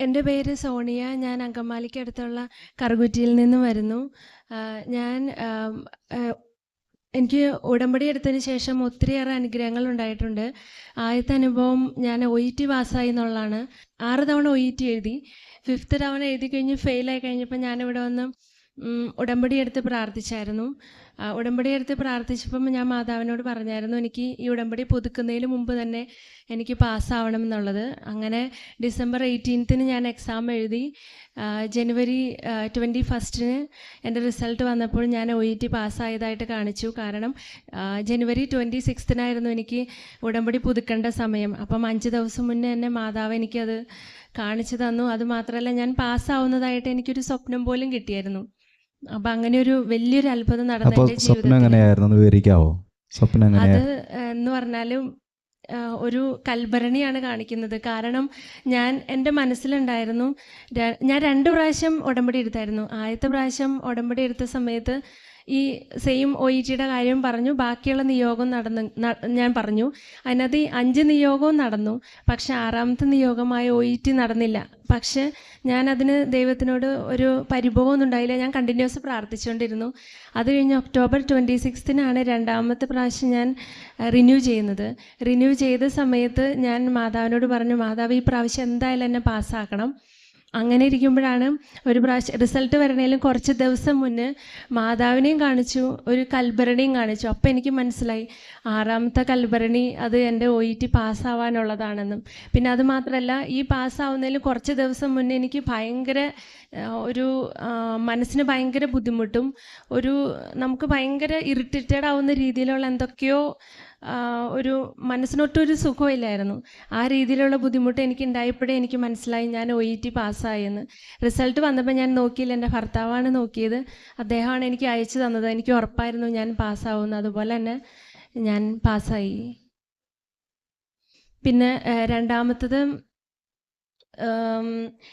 എന്റെ പേര് സോണിയ. ഞാൻ അങ്കമാലിക്കടുത്തുള്ള കറുകുറ്റിയിൽ നിന്ന് വരുന്നു. ഞാൻ എനിക്ക് ഉടമ്പടി എടുത്തതിന് ശേഷം ഒത്തിരിയേറെ അനുഗ്രഹങ്ങൾ ഉണ്ടായിട്ടുണ്ട്. ആദ്യത്തെ അനുഭവം ഞാൻ ഒ ഇ ടി പാസ്സായി എന്നുള്ളതാണ്. ആറ് തവണ ഒ ഇ ടി എഴുതി. ഫിഫ്ത്ത് തവണ എഴുതി കഴിഞ്ഞ് ഫെയിലായി കഴിഞ്ഞപ്പോൾ ഞാനിവിടെ വന്ന് ഉടമ്പടി എടുത്ത് പ്രാർത്ഥിച്ചായിരുന്നു. ഉടമ്പടി എടുത്ത് പ്രാർത്ഥിച്ചപ്പം ഞാൻ മാതാവിനോട് പറഞ്ഞായിരുന്നു എനിക്ക് ഈ ഉടമ്പടി പുതുക്കുന്നതിന് മുമ്പ് തന്നെ എനിക്ക് പാസ്സാവണം എന്നുള്ളത്. അങ്ങനെ ഡിസംബർ എയ്റ്റീൻത്തിന് ഞാൻ എക്സാം എഴുതി. ജനുവരി ട്വന്റി ഫസ്റ്റിന് എന്റെ റിസൾട്ട് വന്നപ്പോൾ ഞാൻ ഒ ഇ ടി പാസ്സായതായിട്ട് കാണിച്ചു. കാരണം ജനുവരി ട്വന്റി സിക്സ്തിനായിരുന്നു എനിക്ക് ഉടമ്പടി പുതുക്കേണ്ട സമയം. അപ്പം അഞ്ച് ദിവസം മുന്നേ എന്നെ മാതാവ് എനിക്കത് കാണിച്ചു തന്നു. അതുമാത്രമല്ല ഞാൻ പാസ്സാവുന്നതായിട്ട് എനിക്കൊരു സ്വപ്നം പോലും കിട്ടിയായിരുന്നു. അപ്പം അങ്ങനെ ഒരു വലിയൊരു അത്ഭുതം നടന്നു സ്വപ്നം എങ്ങനെയായിരുന്നു? വിവരിക്കാവോ? സ്വപ്നം അത് എന്ന് പറഞ്ഞാലും ഒരു കൽഭരണിയാണ് കാണിക്കുന്നത്. കാരണം ഞാൻ എന്റെ മനസ്സിലുണ്ടായിരുന്നു ഞാൻ രണ്ട് പ്രാവശ്യം ഉടമ്പടി എടുത്തായിരുന്നു. ആദ്യത്തെ പ്രാവശ്യം ഉടമ്പടി എടുത്ത സമയത്ത് ഈ സെയിം ഒ ഇ ടിയുടെ കാര്യം പറഞ്ഞു ബാക്കിയുള്ള നിയോഗം നടന്നു ഞാൻ പറഞ്ഞു. അതിനകത്ത് ഈ അഞ്ച് നിയോഗവും നടന്നു. പക്ഷെ ആറാമത്തെ നിയോഗമായ ഒ ഇ ടി നടന്നില്ല. പക്ഷെ ഞാൻ അതിന് ദൈവത്തിനോട് ഒരു പരിഭവമൊന്നും ഉണ്ടായില്ല. ഞാൻ കണ്ടിന്യൂസ് പ്രാർത്ഥിച്ചുകൊണ്ടിരുന്നു. അത് കഴിഞ്ഞ് ഒക്ടോബർ ട്വന്റി സിക്സ്തിനാണ് രണ്ടാമത്തെ പ്രാവശ്യം ഞാൻ റിന്യൂ ചെയ്യുന്നത്. റിന്യൂ ചെയ്ത സമയത്ത് ഞാൻ മാതാവിനോട് പറഞ്ഞു മാതാവ് ഈ പ്രാവശ്യം എന്തായാലും എന്നെ പാസ്സാക്കണം അങ്ങനെ ഇരിക്കുമ്പോഴാണ് ഒരു പ്രാവശ്യം റിസൾട്ട് വരണേലും കുറച്ച് ദിവസം മുന്നേ മാതാവിനെയും കാണിച്ചു ഒരു കൽഭരണിയും കാണിച്ചു. അപ്പോൾ എനിക്ക് മനസ്സിലായി ആറാമത്തെ കൽഭരണി അത് എന്റെ ഒ ഇ ടി പാസ്സാവാനുള്ളതാണെന്നും. പിന്നെ അത് മാത്രമല്ല ഈ പാസ്സാവുന്നതിൽ കുറച്ച് ദിവസം മുന്നേ എനിക്ക് ഭയങ്കര ഒരു മനസ്സിന് ഭയങ്കര ബുദ്ധിമുട്ടും ഒരു നമുക്ക് ഭയങ്കര ഇറിറ്റേറ്റഡ് ആവുന്ന രീതിയിലുള്ള എന്തൊക്കെയോ ഒരു മനസ്സിനൊട്ടൊരു സുഖമില്ലായിരുന്നു. ആ രീതിയിലുള്ള ബുദ്ധിമുട്ട് എനിക്ക് ഉണ്ടായപ്പോഴേ എനിക്ക് മനസ്സിലായി ഞാൻ ഒ ഇ ടി പാസ്സായെന്ന് റിസൾട്ട് വന്നപ്പോൾ ഞാൻ നോക്കിയില്ല. എന്റെ ഭർത്താവാണ് നോക്കിയത്. അദ്ദേഹമാണ് എനിക്ക് അയച്ചു തന്നത്. എനിക്ക് ഉറപ്പായിരുന്നു ഞാൻ പാസ്സാവുമെന്ന് അതുപോലെ തന്നെ ഞാൻ പാസ്സായി പിന്നെ രണ്ടാമത്തത്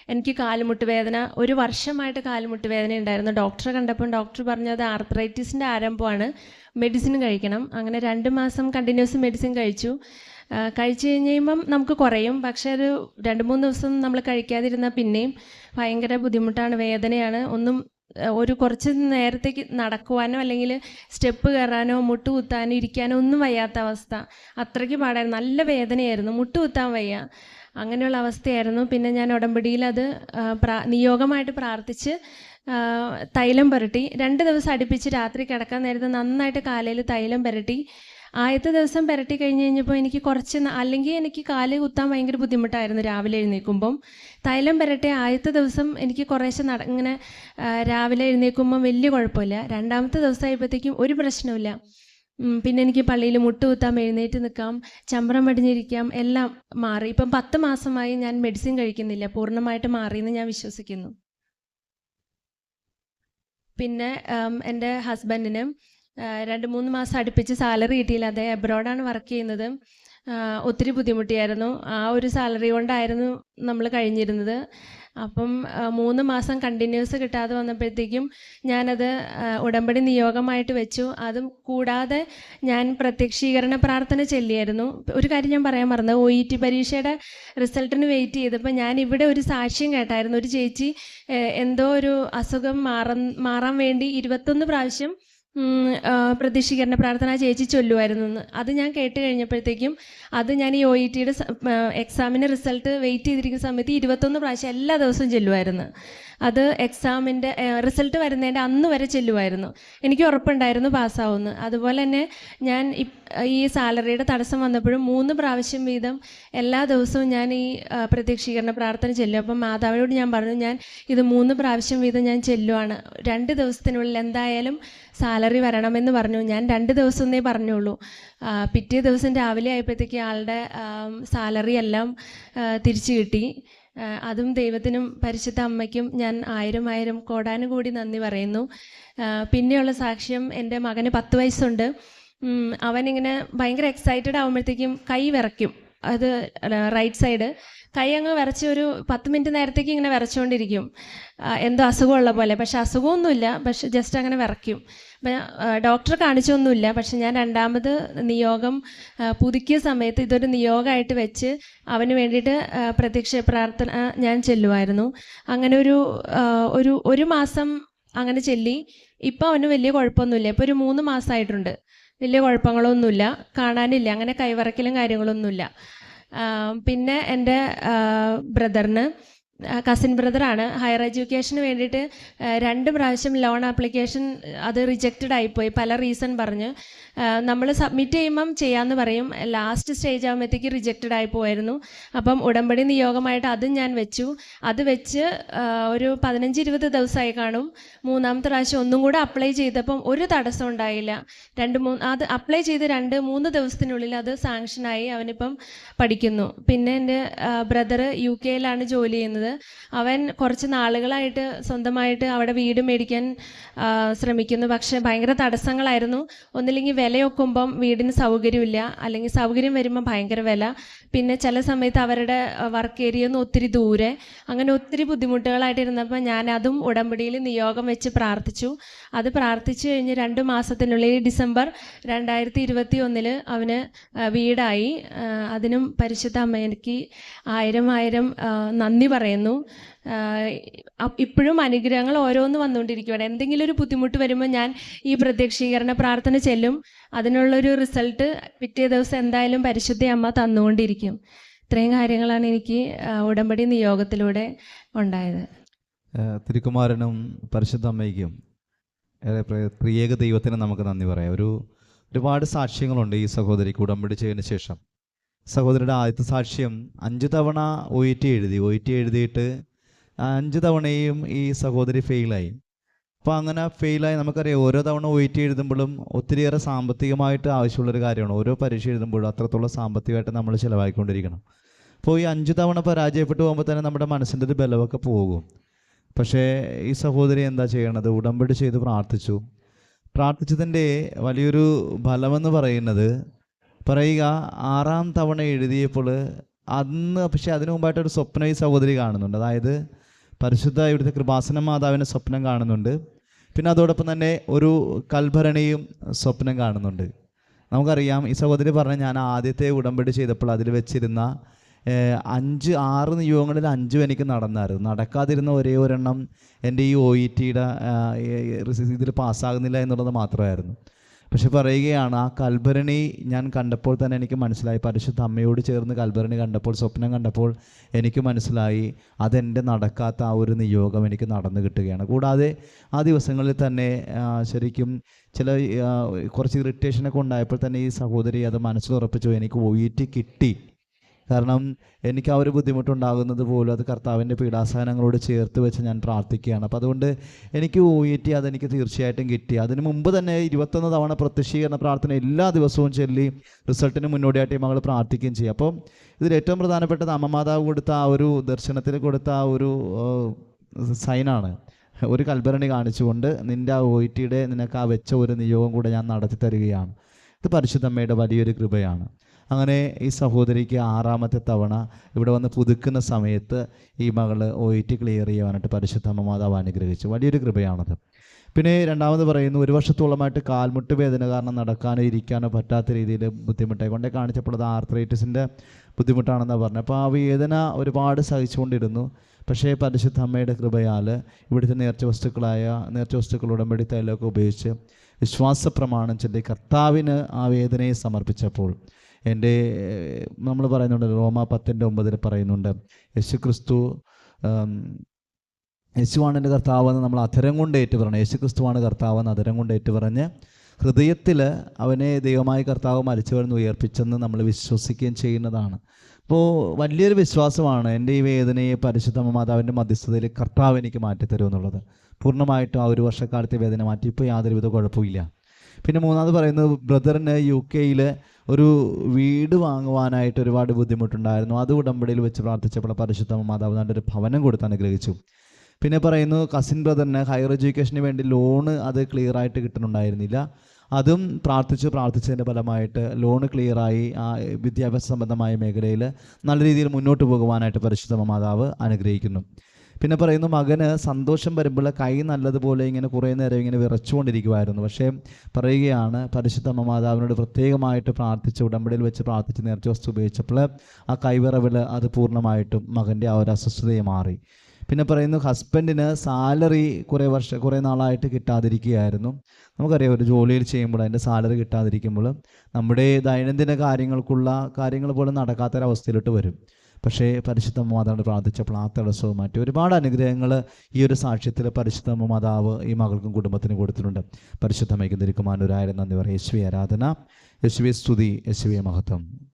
എനിക്ക് കാലുമുട്ട് വേദന ഒരു വർഷമായിട്ട് കാലുമുട്ട് വേദന ഉണ്ടായിരുന്നു. ഡോക്ടറെ കണ്ടപ്പോൾ ഡോക്ടർ പറഞ്ഞത് ആർത്രൈറ്റിസിന്റെ ആരംഭമാണ്. മെഡിസിൻ കഴിക്കണം. അങ്ങനെ രണ്ട് മാസം കണ്ടിന്യൂസ് മെഡിസിൻ കഴിച്ചു. കഴിച്ചു കഴിഞ്ഞ് കഴിയുമ്പം നമുക്ക് കുറയും. പക്ഷേ ഒരു രണ്ട് മൂന്ന് ദിവസം നമ്മൾ കഴിക്കാതിരുന്നാൽ പിന്നെയും ഭയങ്കര ബുദ്ധിമുട്ടാണ് വേദനയാണ്. ഒന്നും ഒരു കുറച്ച് നേരത്തേക്ക് നടക്കുവാനോ അല്ലെങ്കിൽ സ്റ്റെപ്പ് കയറാനോ മുട്ട് കുത്താനോ ഇരിക്കാനോ ഒന്നും വയ്യാത്ത അവസ്ഥ. അത്രയ്ക്ക് പാടായിരുന്നു. നല്ല വേദനയായിരുന്നു. മുട്ട് കുത്താൻ വയ്യ. അങ്ങനെയുള്ള അവസ്ഥയായിരുന്നു. പിന്നെ ഞാൻ ഉടമ്പടിയിൽ അത് നിയോഗമായിട്ട് പ്രാർത്ഥിച്ച് തൈലം പുരട്ടി. രണ്ട് ദിവസം അടുപ്പിച്ച് രാത്രി കിടക്കാൻ നേരത്ത് നന്നായിട്ട് കാലയിൽ തൈലം പുരട്ടി. ആദ്യത്തെ ദിവസം പുരട്ടി കഴിഞ്ഞ് കഴിഞ്ഞപ്പോൾ എനിക്ക് കുറച്ച് അല്ലെങ്കിൽ എനിക്ക് കാൽ കുത്താൻ ഭയങ്കര ബുദ്ധിമുട്ടായിരുന്നു രാവിലെ എഴുന്നേൽക്കുമ്പം. തൈലം പുരട്ടി ആദ്യത്തെ ദിവസം എനിക്ക് കുറേശ്ശെ നട ഇങ്ങനെ രാവിലെ എഴുന്നേൽക്കുമ്പം വലിയ കുഴപ്പമില്ല. രണ്ടാമത്തെ ദിവസം ദിവസമായപ്പോഴത്തേക്കും ഒരു പ്രശ്നമില്ല പിന്നെ എനിക്ക് പള്ളിയിൽ മുട്ടുകുത്താം എഴുന്നേറ്റ് നിൽക്കാം ചമ്രം പടിഞ്ഞിരിക്കാം എല്ലാം മാറി. ഇപ്പം പത്ത് മാസമായി ഞാൻ മെഡിസിൻ കഴിക്കുന്നില്ല. പൂർണമായിട്ട് മാറിയെന്ന് ഞാൻ വിശ്വസിക്കുന്നു. പിന്നെ എന്റെ ഹസ്ബൻഡിന് രണ്ട് മൂന്ന് മാസം അടുപ്പിച്ച് സാലറി കിട്ടിയില്ല. അദ്ദേഹം എബ്രോഡാണ് വർക്ക് ചെയ്യുന്നത്. ഒത്തിരി ബുദ്ധിമുട്ടിയായിരുന്നു. ആ ഒരു സാലറി കൊണ്ടായിരുന്നു നമ്മൾ കഴിഞ്ഞിരുന്നത്. അപ്പം മൂന്ന് മാസം കണ്ടിന്യൂസ് കിട്ടാതെ വന്നപ്പോഴത്തേക്കും ഞാനത് ഉടമ്പടി നിയോഗമായിട്ട് വെച്ചു. അതും കൂടാതെ ഞാൻ പ്രത്യക്ഷീകരണ പ്രാർത്ഥന ചെല്ലിയായിരുന്നു. ഒരു കാര്യം ഞാൻ പറയാൻ മറന്നു. ഒ ഇ ടി പരീക്ഷയുടെ റിസൾട്ടിന് വെയിറ്റ് ചെയ്തപ്പോൾ ഞാൻ ഇവിടെ ഒരു സാക്ഷ്യം കേട്ടായിരുന്നു. ഒരു ചേച്ചി എന്തോ ഒരു അസുഖം മാറാൻ മാറാൻ വേണ്ടി ഇരുപത്തൊന്ന് പ്രാവശ്യം പ്രതീക്ഷീകരണ പ്രാർത്ഥന ചേച്ചി ചൊല്ലുമായിരുന്നു എന്ന്. അത് ഞാൻ കേട്ട് കഴിഞ്ഞപ്പോഴത്തേക്കും അത് ഞാൻ ഈ ഒ ഇ ടിയുടെ എക്സാമിന്റെ റിസൾട്ട് വെയിറ്റ് ചെയ്തിരിക്കുന്ന സമയത്ത് ഇരുപത്തൊന്ന് പ്രാവശ്യം എല്ലാ ദിവസവും ചെല്ലുമായിരുന്നു അത് എക്സാമിന്റെ റിസൾട്ട് വരുന്നതിന്റെ അന്ന് വരെ ചെല്ലുമായിരുന്നു. എനിക്ക് ഉറപ്പുണ്ടായിരുന്നു പാസ്സാവുമെന്ന്. അതുപോലെ തന്നെ ഞാൻ ഈ സാലറിയുടെ തടസ്സം വന്നപ്പോഴും മൂന്ന് പ്രാവശ്യം വീതം എല്ലാ ദിവസവും ഞാൻ ഈ പ്രതീക്ഷീകരണ പ്രാർത്ഥന ചെല്ലും. അപ്പം മാതാവിനോട് ഞാൻ പറഞ്ഞു ഞാൻ ഇത് മൂന്ന് പ്രാവശ്യം വീതം ഞാൻ ചെല്ലുവാണ്. രണ്ട് ദിവസത്തിനുള്ളിൽ എന്തായാലും സാലറി വരണമെന്ന് പറഞ്ഞു. ഞാൻ രണ്ട് ദിവസം എന്നേ പറഞ്ഞുള്ളൂ. പിറ്റേ ദിവസം രാവിലെ ആയപ്പോഴത്തേക്ക് ആളുടെ സാലറി എല്ലാം തിരിച്ചു കിട്ടി. അതും ദൈവത്തിനും പരിശുദ്ധ അമ്മയ്ക്കും ഞാൻ ആയിരം ആയിരം കോടാനുകൂടി നന്ദി പറയുന്നു. പിന്നെയുള്ള സാക്ഷ്യം എന്റെ മകന് പത്ത് വയസ്സുണ്ട്. അവനിങ്ങനെ ഭയങ്കര എക്സൈറ്റഡ് ആകുമ്പോഴത്തേക്കും കൈ വിറയ്ക്കും. അത് റൈറ്റ് സൈഡ് കൈ അങ്ങ് ഒരു പത്ത് മിനിറ്റ് നേരത്തേക്ക് ഇങ്ങനെ വിറച്ചുകൊണ്ടിരിക്കും എന്തോ അസുഖമുള്ള പോലെ. പക്ഷെ അസുഖമൊന്നുമില്ല. പക്ഷെ ജസ്റ്റ് അങ്ങനെ വിറയ്ക്കും ഡോക്ടർ കാണിച്ചൊന്നുമില്ല. പക്ഷെ ഞാൻ രണ്ടാമത് നിയോഗം പുതുക്കിയ സമയത്ത് ഇതൊരു നിയോഗമായിട്ട് വെച്ച് അവന് വേണ്ടിയിട്ട് പ്രത്യക്ഷ പ്രാർത്ഥന ഞാൻ ചെല്ലുമായിരുന്നു. അങ്ങനെ ഒരു ഒരു ഒരു മാസം അങ്ങനെ ചെല്ലി. ഇപ്പം അവന് വലിയ കുഴപ്പമൊന്നുമില്ല. ഇപ്പോൾ ഒരു മൂന്ന് മാസമായിട്ടുണ്ട്. വലിയ കുഴപ്പങ്ങളൊന്നുമില്ല. കാണാനില്ല. അങ്ങനെ കൈവറക്കലും കാര്യങ്ങളൊന്നുമില്ല. പിന്നെ എന്റെ ബ്രദറിന് കസിൻ ബ്രദറാണ് ഹയർ എഡ്യൂക്കേഷന് വേണ്ടിയിട്ട് രണ്ട് പ്രാവശ്യം ലോൺ ആപ്ലിക്കേഷൻ അത് റിജക്റ്റഡ് ആയിപ്പോയി. പല റീസൺ പറഞ്ഞ്. നമ്മൾ സബ്മിറ്റ് ചെയ്യുമ്പം ചെയ്യാമെന്ന് പറയും. ലാസ്റ്റ് സ്റ്റേജ് ആകുമ്പോഴത്തേക്ക് റിജക്റ്റഡ് ആയി പോയായിരുന്നു അപ്പം ഉടമ്പടി നിയോഗമായിട്ട് അതും ഞാൻ വെച്ചു. അത് വെച്ച് ഒരു പതിനഞ്ച് ഇരുപത് ദിവസമായി കാണും. മൂന്നാമത്തെ പ്രാവശ്യം ഒന്നും കൂടെ അപ്ലൈ ചെയ്തപ്പം ഒരു തടസ്സം ഉണ്ടായില്ല. രണ്ട് മൂന്ന് അത് അപ്ലൈ ചെയ്ത് രണ്ട് മൂന്ന് ദിവസത്തിനുള്ളിൽ അത് സാങ്ഷനായി അവനിപ്പം പഠിക്കുന്നു. പിന്നെ എന്റെ ബ്രദർ യു കെയിലാണ് ജോലി ചെയ്യുന്നത്. അവൻ കുറച്ച് നാളുകളായിട്ട് സ്വന്തമായിട്ട് അവിടെ വീട് മേടിക്കാൻ ശ്രമിക്കുന്നു. പക്ഷേ ഭയങ്കര തടസ്സങ്ങളായിരുന്നു. ഒന്നില്ലെങ്കിൽ വിലയൊക്കുമ്പം വീടിന് സൗകര്യമില്ല. അല്ലെങ്കിൽ സൗകര്യം വരുമ്പോൾ ഭയങ്കര വില. പിന്നെ ചില സമയത്ത് അവരുടെ വർക്ക് ഏരിയ ഒന്ന് ഒത്തിരി ദൂരെ. അങ്ങനെ ഒത്തിരി ബുദ്ധിമുട്ടുകളായിട്ട് ഇരുന്നപ്പോൾ ഞാൻ അതും ഉടമ്പടിയിൽ നിയോഗം വെച്ച് പ്രാർത്ഥിച്ചു. അത് പ്രാർത്ഥിച്ചു കഴിഞ്ഞ് രണ്ട് മാസത്തിനുള്ളിൽ ഡിസംബർ രണ്ടായിരത്തി ഇരുപത്തി ഒന്നിൽ അവന് വീടായി അതിനും പരിശുദ്ധ അമ്മയ്ക്ക് ആയിരം ആയിരം നന്ദി പറയുന്നു. അപ്- ഇപ്പോഴും അനുഗ്രഹങ്ങൾ ഓരോന്ന് വന്നുകൊണ്ടിരിക്കുകയാണ് എന്തെങ്കിലും ഒരു ബുദ്ധിമുട്ട് വരുമ്പോൾ ഞാൻ ഈ പ്രത്യക്ഷീകരണ പ്രാർത്ഥന ചെല്ലും. അതിനുള്ളൊരു റിസൾട്ട് പിറ്റേ ദിവസം എന്തായാലും പരിശുദ്ധ അമ്മ തന്നുകൊണ്ടിരിക്കും. ഇത്രയും കാര്യങ്ങളാണ് എനിക്ക് ഉടമ്പടി നിയോഗത്തിലൂടെ ഉണ്ടായത്. തിരുക്കുമാരനും പരിശുദ്ധ അമ്മയ്ക്കും പ്രിയേക ദൈവത്തിന് നമുക്ക് നന്ദി പറയാം. ഒരു ഒരുപാട് സാക്ഷ്യങ്ങളുണ്ട് ഈ സഹോദരിക്ക് ഉടമ്പടി ചെയ്തതിന് ശേഷം. സഹോദരിയുടെ ആദ്യത്തെ സാക്ഷ്യം അഞ്ച് തവണ ഒ ഇ ടി എഴുതി. ഒ ഇ ടി എഴുതിയിട്ട് അഞ്ച് തവണയും ഈ സഹോദരി ഫെയിലായി അപ്പോൾ അങ്ങനെ ഫെയിലായി നമുക്കറിയാം ഓരോ തവണ ഒ ഇ ടി എഴുതുമ്പോഴും ഒത്തിരിയേറെ സാമ്പത്തികമായിട്ട് ആവശ്യമുള്ളൊരു കാര്യമാണ്. ഓരോ പരീക്ഷ എഴുതുമ്പോഴും അത്രത്തോളം സാമ്പത്തികമായിട്ട് നമ്മൾ ചിലവാക്കിക്കൊണ്ടിരിക്കണം. അപ്പോൾ ഈ അഞ്ച് തവണ പരാജയപ്പെട്ടു പോകുമ്പോൾ തന്നെ നമ്മുടെ മനസ്സിന്റെ ഒരു ബലമൊക്കെ പോകും. പക്ഷേ ഈ സഹോദരി എന്താ ചെയ്യണത്? ഉടമ്പടി ചെയ്ത് പ്രാർത്ഥിച്ചു. പ്രാർത്ഥിച്ചതിന്റെ വലിയൊരു ഫലമെന്ന് പറയുന്നത് പറയുക ആറാം തവണ എഴുതിയപ്പോൾ അന്ന് പക്ഷേ അതിനു മുമ്പായിട്ട് ഒരു സ്വപ്നം ഈ സഹോദരി കാണുന്നുണ്ട്. അതായത് പരിശുദ്ധ ഇവിടുത്തെ കൃപാസന മാതാവിന്റെ സ്വപ്നം കാണുന്നുണ്ട്. പിന്നെ അതോടൊപ്പം തന്നെ ഒരു കൽഭരണിയും സ്വപ്നം കാണുന്നുണ്ട്. നമുക്കറിയാം ഈ സഹോദരി പറഞ്ഞ ഞാൻ ആദ്യത്തെ ഉടമ്പടി ചെയ്തപ്പോൾ അതിൽ വെച്ചിരുന്ന അഞ്ച് ആറ് നിയോഗങ്ങളിൽ അഞ്ചും എനിക്ക് നടന്നായിരുന്നു. നടക്കാതിരുന്ന ഒരേ ഒരെണ്ണം എന്റെ ഈ ഒ ഇ ടിയുടെ ഇതിൽ പാസ്സാകുന്നില്ല എന്നുള്ളത് മാത്രമായിരുന്നു. പക്ഷെ പറയുകയാണ് ആ കൽഭരണി ഞാൻ കണ്ടപ്പോൾ തന്നെ എനിക്ക് മനസ്സിലായി. പരിശുദ്ധ അമ്മയോട് ചേർന്ന് കൽഭരണി കണ്ടപ്പോൾ സ്വപ്നം കണ്ടപ്പോൾ എനിക്ക് മനസ്സിലായി അതെന്റെ നടക്കാത്ത ആ ഒരു നിയോഗം എനിക്ക് നടന്നു കിട്ടുകയാണ്. കൂടാതെ ആ ദിവസങ്ങളിൽ തന്നെ ശരിക്കും ചില കുറച്ച് ഇറിറ്റേഷനൊക്കെ ഉണ്ടായപ്പോൾ തന്നെ ഈ സഹോദരി അത് മനസ്സിലുറപ്പിച്ചു എനിക്ക് ഒ കിട്ടി. കാരണം എനിക്ക് ആ ഒരു ബുദ്ധിമുട്ടുണ്ടാകുന്നത് പോലും അത് കർത്താവിന്റെ പീഡാസഹനങ്ങളോട് ചേർത്ത് വെച്ച് ഞാൻ പ്രാർത്ഥിക്കുകയാണ്. അപ്പോൾ അതുകൊണ്ട് എനിക്ക് ഒ ഇ ടി അതെനിക്ക് തീർച്ചയായിട്ടും കിട്ടി. അതിന് മുമ്പ് തന്നെ ഇരുപത്തൊന്ന് തവണ പ്രത്യക്ഷീകരണ പ്രാർത്ഥന എല്ലാ ദിവസവും ചൊല്ലി റിസൾട്ടിന് മുന്നോടിയായിട്ട് മകൾ പ്രാർത്ഥിക്കുകയും ചെയ്യും. അപ്പോൾ ഇതിൽ ഏറ്റവും പ്രധാനപ്പെട്ടത് അമ്മമാതാവ് കൊടുത്ത ആ ഒരു ദർശനത്തിൽ കൊടുത്ത ആ ഒരു സൈനാണ്. ഒരു കൽഭരണി കാണിച്ചുകൊണ്ട് നിന്റെ ആ ഒ ഇ നിനക്ക് ആ വെച്ച ഒരു നിയോഗം കൂടെ ഞാൻ നടത്തി തരികയാണ്. ഇത് പരിശുദ്ധമ്മയുടെ വലിയൊരു കൃപയാണ്. അങ്ങനെ ഈ സഹോദരിക്ക് ആറാമത്തെ തവണ ഇവിടെ വന്ന് പുതുക്കുന്ന സമയത്ത് ഈ മകൾ ഒ ക്ലിയർ ചെയ്യുവാനായിട്ട് പരിശുദ്ധമ്മ മാതാവ് അനുഗ്രഹിച്ചു. വലിയൊരു കൃപയാണത്. പിന്നെ രണ്ടാമത് പറയുന്നു ഒരു വർഷത്തോളമായിട്ട് കാൽമുട്ട് വേദന കാരണം നടക്കാനോ ഇരിക്കാനോ പറ്റാത്ത രീതിയിൽ ബുദ്ധിമുട്ടായി. കൊണ്ടേ കാണിച്ചപ്പോൾ അത് ആർത്രൈറ്റിസിന്റെ ബുദ്ധിമുട്ടാണെന്നാണ് പറഞ്ഞത്. അപ്പോൾ ആ വേദന ഒരുപാട് സഹിച്ചുകൊണ്ടിരുന്നു. പക്ഷേ പരിശുദ്ധ അമ്മയുടെ കൃപയാൽ ഇവിടുത്തെ നേർച്ച വസ്തുക്കളായ നേർച്ച വസ്തുക്കൾ ഉടമ്പടി തൈലമൊക്കെ ഉപയോഗിച്ച് വിശ്വാസ പ്രമാണം ചൊല്ലി കർത്താവിന് ആ വേദനയെ സമർപ്പിച്ചപ്പോൾ എന്റെ നമ്മൾ പറയുന്നുണ്ട് റോമ പത്തിന്റെ ഒമ്പതിൽ പറയുന്നുണ്ട് യേശു ക്രിസ്തു ആം, യേശുവാണ് എന്റെ കർത്താവെന്ന് നമ്മൾ അധരം കൊണ്ട് ഏറ്റു പറഞ്ഞു യേശു ക്രിസ്തുവാണ് കർത്താവെന്ന് അധരം കൊണ്ട് ഏറ്റു പറഞ്ഞ് ഹൃദയത്തിൽ അവനെ ദൈവമായ കർത്താവ് മരിച്ചവരെന്ന് ഉയർപ്പിച്ചെന്ന് നമ്മൾ വിശ്വസിക്കുകയും ചെയ്യുന്നതാണ്. അപ്പോൾ വലിയൊരു വിശ്വാസമാണ് എന്റെ ഈ വേദനയെ പരിശുദ്ധ മാതാവിന്റെ മധ്യസ്ഥതയിൽ കർത്താവ് എനിക്ക് മാറ്റിത്തരുമെന്നുള്ളത് പൂർണമായിട്ടും ആ ഒരു വർഷക്കാലത്തെ വേദന മാറ്റി ഇപ്പോൾ യാതൊരുവിധ കുഴപ്പമില്ല പിന്നെ മൂന്നാമത് പറയുന്നത് ബ്രദറിന് യു കെയിൽ ഒരു വീട് വാങ്ങുവാനായിട്ട് ഒരുപാട് ബുദ്ധിമുട്ടുണ്ടായിരുന്നു. അത് ഉടമ്പടിയിൽ വെച്ച് പ്രാർത്ഥിച്ചപ്പോൾ പരിശുദ്ധ മാതാവ് നല്ലൊരു ഭവനം കൊടുത്ത് അനുഗ്രഹിച്ചു. പിന്നെ പറയുന്നു കസിൻ ബ്രദറിന് ഹയർ എഡ്യൂക്കേഷന് വേണ്ടി ലോണ് അത് ക്ലിയർ ആയിട്ട് കിട്ടുന്നുണ്ടായിരുന്നില്ല. അതും പ്രാർത്ഥിച്ച് പ്രാർത്ഥിച്ചതിന്റെ ഫലമായിട്ട് ലോണ് ക്ലിയറായി ആ വിദ്യാഭ്യാസ സംബന്ധമായ മേഖലയിൽ നല്ല രീതിയിൽ മുന്നോട്ട് പോകുവാനായിട്ട് പരിശുദ്ധ മാതാവ് അനുഗ്രഹിക്കുന്നു. പിന്നെ പറയുന്നു മകന് സന്തോഷം വരുമ്പോൾ കൈ നല്ലതുപോലെ ഇങ്ങനെ കുറേ നേരം ഇങ്ങനെ വിറച്ചുകൊണ്ടിരിക്കുമായിരുന്നു പക്ഷേ പറയുകയാണ് പരിശുദ്ധ മാതാവിനോട് പ്രത്യേകമായിട്ട് പ്രാർത്ഥിച്ച് ഉടമ്പടിയിൽ വെച്ച് പ്രാർത്ഥിച്ച് നേർച്ച വസ്തു ഉപയോഗിച്ചപ്പോൾ ആ കൈവിറവിൽ അത് പൂർണമായിട്ടും മകന്റെ ആ ഒരു അസ്വസ്ഥതയെ മാറി. പിന്നെ പറയുന്നു ഹസ്ബൻഡിന് സാലറി കുറേ വർഷം കുറേ നാളായിട്ട് കിട്ടാതിരിക്കുകയായിരുന്നു. നമുക്കറിയാം ഒരു ജോലിയിൽ ചെയ്യുമ്പോൾ അതിന്റെ സാലറി കിട്ടാതിരിക്കുമ്പോൾ നമ്മുടെ ദൈനംദിന കാര്യങ്ങൾക്കുള്ള കാര്യങ്ങൾ പോലും നടക്കാത്തൊരവസ്ഥയിലോട്ട് വരും. പക്ഷേ പരിശുദ്ധ മാതാവിനോട് പ്രാർത്ഥിച്ചപ്പോൾ ആ തടസ്സവും മാറ്റി. ഒരുപാട് അനുഗ്രഹങ്ങൾ ഈ ഒരു സാക്ഷ്യത്തിൽ പരിശുദ്ധ മാതാവ് ഈ മകൾക്കും കുടുംബത്തിനും കൊടുത്തിട്ടുണ്ട്. പരിശുദ്ധമയ്ക്ക് തിരുക്കുമാനൂരായിരം നന്ദി പറയും. യേശുവി ആരാധന. യേശുവി സ്തുതി. യേശുവി മഹത്വം.